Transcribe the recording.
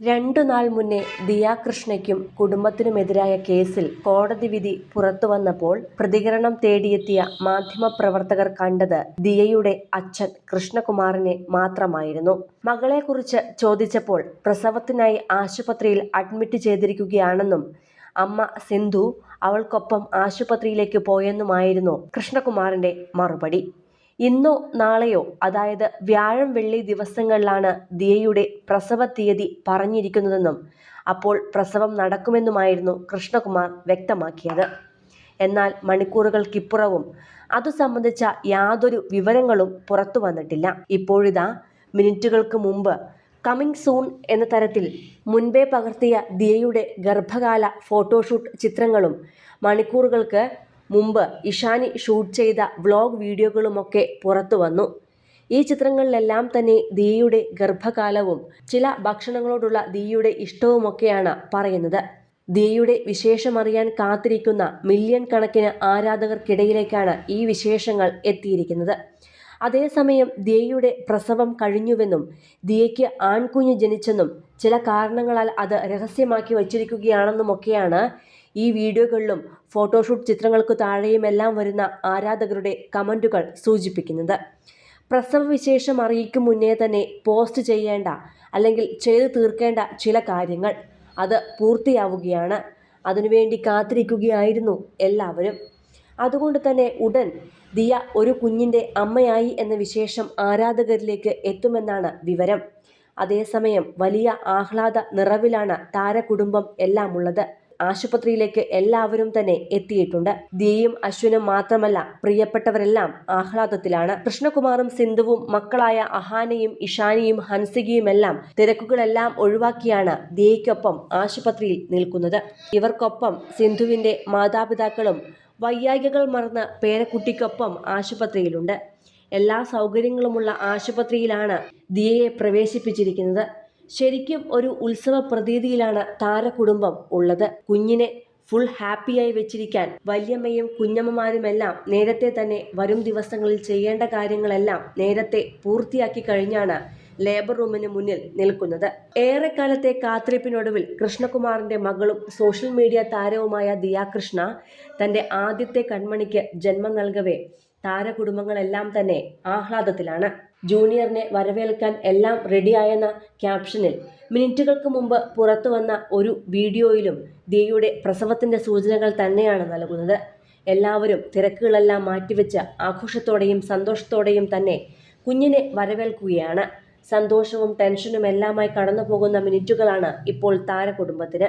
രണ്ടു നാൾ മുന്നേ ദിയാകൃഷ്ണയ്ക്കും കുടുംബത്തിനുമെതിരായ കേസിൽ കോടതി വിധി പുറത്തുവന്നപ്പോൾ പ്രതികരണം തേടിയെത്തിയ മാധ്യമപ്രവർത്തകർ കണ്ടത് ദിയയുടെ അച്ഛൻ കൃഷ്ണകുമാറിനെ മാത്രമായിരുന്നു. മകളെക്കുറിച്ച് ചോദിച്ചപ്പോൾ പ്രസവത്തിനായി ആശുപത്രിയിൽ അഡ്മിറ്റ് ചെയ്തിരിക്കുകയാണെന്നും അമ്മ സിന്ധു അവൾക്കൊപ്പം ആശുപത്രിയിലേക്ക് പോയെന്നുമായിരുന്നു കൃഷ്ണകുമാറിന്റെ മറുപടി. ഇന്നോ നാളെയോ അതായത് വ്യാഴം വെള്ളി ദിവസങ്ങളിലാണ് ദിയയുടെ പ്രസവ തീയതി പറഞ്ഞിരിക്കുന്നതെന്നും അപ്പോൾ പ്രസവം നടക്കുമെന്നുമായിരുന്നു കൃഷ്ണകുമാർ വ്യക്തമാക്കിയത്. എന്നാൽ മണിക്കൂറുകൾക്കിപ്പുറവും അതു സംബന്ധിച്ച യാതൊരു വിവരങ്ങളും പുറത്തു വന്നിട്ടില്ല. ഇപ്പോഴിതാ മിനിറ്റുകൾക്ക് മുമ്പ് കമ്മിങ് സൂൺ എന്ന തരത്തിൽ മുൻപേ പകർത്തിയ ദിയയുടെ ഗർഭകാല ഫോട്ടോഷൂട്ട് ചിത്രങ്ങളും മണിക്കൂറുകൾക്ക് മുമ്പ് ഇഷാനി ഷൂട്ട് ചെയ്ത വ്ലോഗ് വീഡിയോകളുമൊക്കെ പുറത്തു വന്നു. ഈ ചിത്രങ്ങളിലെല്ലാം തന്നെ ദിയയുടെ ഗർഭകാലവും ചില ഭക്ഷണങ്ങളോടുള്ള ദിയയുടെ ഇഷ്ടവുമൊക്കെയാണ് പറയുന്നത്. ദിയയുടെ വിശേഷമറിയാൻ കാത്തിരിക്കുന്ന മില്യൺ കണക്കിന് ആരാധകർക്കിടയിലേക്കാണ് ഈ വിശേഷങ്ങൾ എത്തിയിരിക്കുന്നത്. അതേസമയം ദിയയുടെ പ്രസവം കഴിഞ്ഞുവെന്നും ദിയയ്ക്ക് ആൺകുഞ്ഞ് ജനിച്ചെന്നും ചില കാരണങ്ങളാൽ അത് രഹസ്യമാക്കി വച്ചിരിക്കുകയാണെന്നുമൊക്കെയാണ് ഈ വീഡിയോകളിലും ഫോട്ടോഷൂട്ട് ചിത്രങ്ങൾക്ക് താഴെയുമെല്ലാം വരുന്ന ആരാധകരുടെ കമന്റുകൾ സൂചിപ്പിക്കുന്നത്. പ്രസവ വിശേഷം അറിയിക്കും മുന്നേ തന്നെ പോസ്റ്റ് ചെയ്യേണ്ട അല്ലെങ്കിൽ ചെയ്തു തീർക്കേണ്ട ചില കാര്യങ്ങൾ അത് പൂർത്തിയാവുകയാണ്. അതിനുവേണ്ടി കാത്തിരിക്കുകയായിരുന്നു എല്ലാവരും. അതുകൊണ്ട് തന്നെ ഉടൻ ദിയ ഒരു കുഞ്ഞിന്റെ അമ്മയായി എന്ന വിശേഷം ആരാധകരിലേക്ക് എത്തുമെന്നാണ് വിവരം. അതേസമയം വലിയ ആഹ്ലാദ നിറവിലാണ് താരകുടുംബം എല്ലാം ഉള്ളത് ആശുപത്രിയിലേക്ക് എല്ലാവരും തന്നെ എത്തിയിട്ടുണ്ട്. ദിയയും അശ്വിനും മാത്രമല്ല പ്രിയപ്പെട്ടവരെല്ലാം ആഹ്ലാദത്തിലാണ്. കൃഷ്ണകുമാറും സിന്ധുവും മക്കളായ അഹാനയും ഇഷാനിയും ഹൻസികയുമെല്ലാം തിരക്കുകളെല്ലാം ഒഴിവാക്കിയാണ് ദിയയ്ക്കൊപ്പം ആശുപത്രിയിൽ നിൽക്കുന്നത്. ഇവർക്കൊപ്പം സിന്ധുവിന്റെ മാതാപിതാക്കളും വൈയായികകൾ മറന്ന് പേരക്കുട്ടിക്കൊപ്പം ആശുപത്രിയിലുണ്ട്. എല്ലാ സൗകര്യങ്ങളുമുള്ള ആശുപത്രിയിലാണ് ദിയയെ പ്രവേശിപ്പിച്ചിരിക്കുന്നത്. ശരിക്കും ഒരു ഉത്സവ പ്രതീതിയിലാണ് താരകുടുംബം ഉള്ളത്. കുഞ്ഞിനെ ഫുൾ ഹാപ്പിയായി വെച്ചിരിക്കാൻ വല്യമ്മയും കുഞ്ഞമ്മമാരുമെല്ലാം നേരത്തെ തന്നെ വരും ദിവസങ്ങളിൽ ചെയ്യേണ്ട കാര്യങ്ങളെല്ലാം നേരത്തെ പൂർത്തിയാക്കി കഴിഞ്ഞാണ് ലേബർ റൂമിന് മുന്നിൽ നിൽക്കുന്നത്. ഏറെക്കാലത്തെ കാത്തിരിപ്പിനൊടുവിൽ കൃഷ്ണകുമാറിന്റെ മകളും സോഷ്യൽ മീഡിയ താരവുമായ ദിയാകൃഷ്ണ തന്റെ ആദ്യത്തെ കൺമണിക്ക് ജന്മം നൽകവേ താരകുടുംബങ്ങളെല്ലാം തന്നെ ആഹ്ലാദത്തിലാണ്. ജൂനിയറിനെ വരവേൽക്കാൻ എല്ലാം റെഡിയായെന്ന ക്യാപ്ഷനിൽ മിനിറ്റുകൾക്ക് മുമ്പ് പുറത്തു വന്ന ഒരു വീഡിയോയിലും ദിയയുടെ പ്രസവത്തിന്റെ സൂചനകൾ തന്നെയാണ് നൽകുന്നത്. എല്ലാവരും തിരക്കുകളെല്ലാം മാറ്റിവെച്ച് ആഘോഷത്തോടെയും സന്തോഷത്തോടെയും തന്നെ കുഞ്ഞിനെ വരവേൽക്കുകയാണ്. സന്തോഷവും ടെൻഷനും എല്ലാമായി കടന്നു പോകുന്ന മിനിറ്റുകളാണ് ഇപ്പോൾ താരകുടുംബത്തിന്.